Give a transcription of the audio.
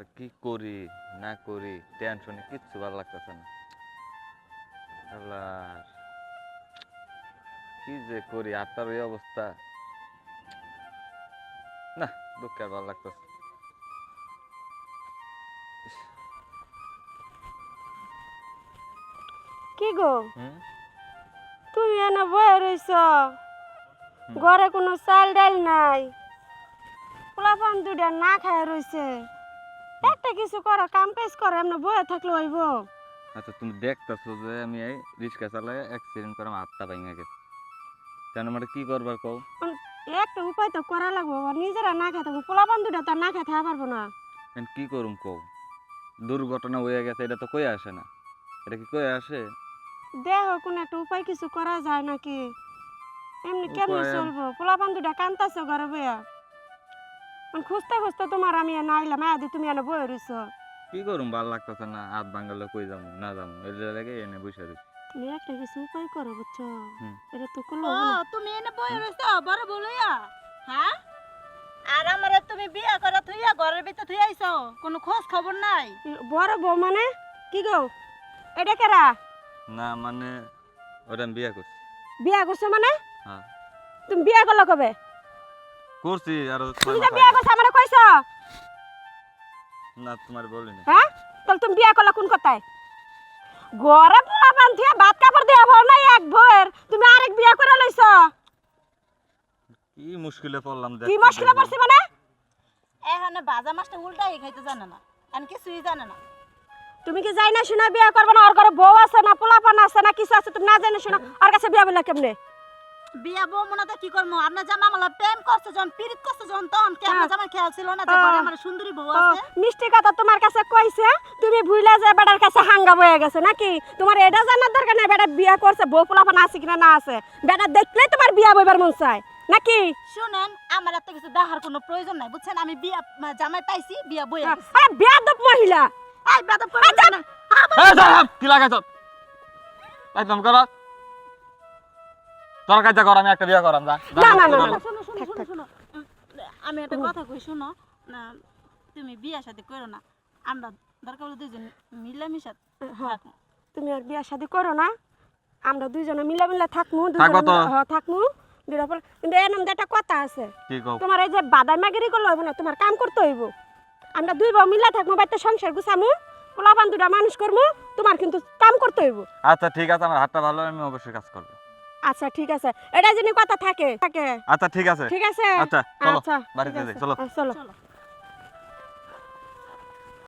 আর কি করি না করি টেনশনে কিচ্ছু ভালো লাগতেছে না। আল্লাহ কি যে করি আত্মার ওই অবস্থা। না দুঃখে আর ভালো লাগতেছে কি গো? তুমি এনে বয়ে রইছ। ঘরে কোনো চাল ডাল নাই। পোলাপান দুটা না খায় রইছে। একটা কিছু করো কাম কাজ করো এমনি বয়ে থাকলে হইব। আচ্ছা তুমি দেখতেছো যে আমি এই রিক্সা চালাই অ্যাক্সিডেন্ট করে আমার হাতটা ভেঙে গেছে। কেন মানে কি করবার কও? একটা উপায় তো করা লাগবো আর নিজেরা না থাকব পোলাপান দুটা তো না থাকা পারব না। কি করুম কও? দুর্ঘটনা হয়ে গেছে এটা তো কই আসে না। এটা কি কই আসে? দেখো কোনো একটা উপায় কিছু করা যায় নাকি? এমনি কেমনি চলবো? পোলা দুটা কান্তাছো ঘরে বইয়া। খুঁজতে খুঁজতে তোমার আমি এনে আইলাম আদি তুমি এনে বয়ে রইছ। কি করুম ভালো লাগতেছে না হাত ভাঙালে কই যাব না যাব এটা লাগে এনে বসে রয়েছি তুমি একটা কিছু উপায় করো বুঝছ। এটা তো করল ও হবে না। তুমি এনে বই রইছ বড় বলইয়া হ্যাঁ? আর আমারে তুমি বিয়া করে থইয়া ঘরের ভিতর থই আইছো কোনো খোঁজ খবর নাই? বড় বউ মানে? কি গো? এটা কেরা? না মানে ওটা আমি বিয়ে করছি। বিয়া করছ মানে? হ্যাঁ। তুমি বিয়া করল কবে? করছি আর তুমি যে বিয়া করছ আমারে কইছো? না তোমার বলিনি। হ্যাঁ? তাহলে তুমি বিয়া করলা কোন কথায়? ঘরে পোলা বান্ধিয়া ভাত কাপড় দেয়া ভর নাই এক ভোর। তুমি আরেক বিয়া করে লইছো। কি মুশকিলে পড়লাম কি মুশকিলে পড়ছি মানে? এখানে মাছটা উল্টাই খাইতে জানে না। এন কিছুই জানে না। তুমি কি যাই না শোনা বিয়া করবে না? ওর ঘরে বউ আছে না পোলাপান আছে না কিছু আছে তুমি না জানি শোনা ওর কাছে বিয়া বলে কেমনে? বিয়া বউ মনে কি করব? আপনার জামা মালা প্রেম করছে যখন পীড়িত করছে যখন তখন কি আপনার হ্যাঁ। জামার খেয়াল ছিল না যে হ্যাঁ। আমার সুন্দরী বউ আছে? মিষ্টি কথা তোমার কাছে কইছে তুমি ভুলে যে বেটার কাছে হাঙ্গা বয়ে গেছে নাকি? তোমার এটা জানার দরকার নাই বেটা বিয়া করছে বউ পোলাপান আছে কিনা না আছে। বেটা দেখলেই তোমার বিয়া বইবার মন চায় নাকি? শুনেন আমার এত কিছু দেখার কোনো প্রয়োজন নাই বুঝছেন? আমি বিয়া জামাই পাইছি বিয়া বই আরে বেয়াদব মহিলা! এই না। এই সাহেব, কি লাগাইছ? একদম কর। তোর কাছে কর আমি একটা বিয়ে করাম যা। না, না, না। শোনো শোনো শোনো শোনো। আমি একটা কথা কই শোনো। না তুমি বিয়া শাদি করো না। আমরা দরকার হলে দুজন মিলামিশা হ্যাঁ তুমি আর বিয়া শাদি করো না। আমরা দুইজনে মিলা মিলা থাকমু হ্যাঁ থাকমু। পর কিন্তু এর নাম একটা কথা আছে। কি কও? তোমার এই যে বাদাই মাগিরি করলে হইব না তোমার কাম করতে হইব। আমরা দুই বউ মিলা থাকব বাড়িতে সংসার গুছামু পোলাপান দুটা মানুষ করমু তোমার কিন্তু কাম করতে হইব। আচ্ছা ঠিক আছে আমার হাতটা ভালো আমি অবশ্যই কাজ করব। আচ্ছা ঠিক আছে। এটা যিনি কথা থাকে থাকে। আচ্ছা ঠিক আছে। ঠিক আছে? আচ্ছা চলো আচ্ছা বাড়িতে যাই চলো। চলো।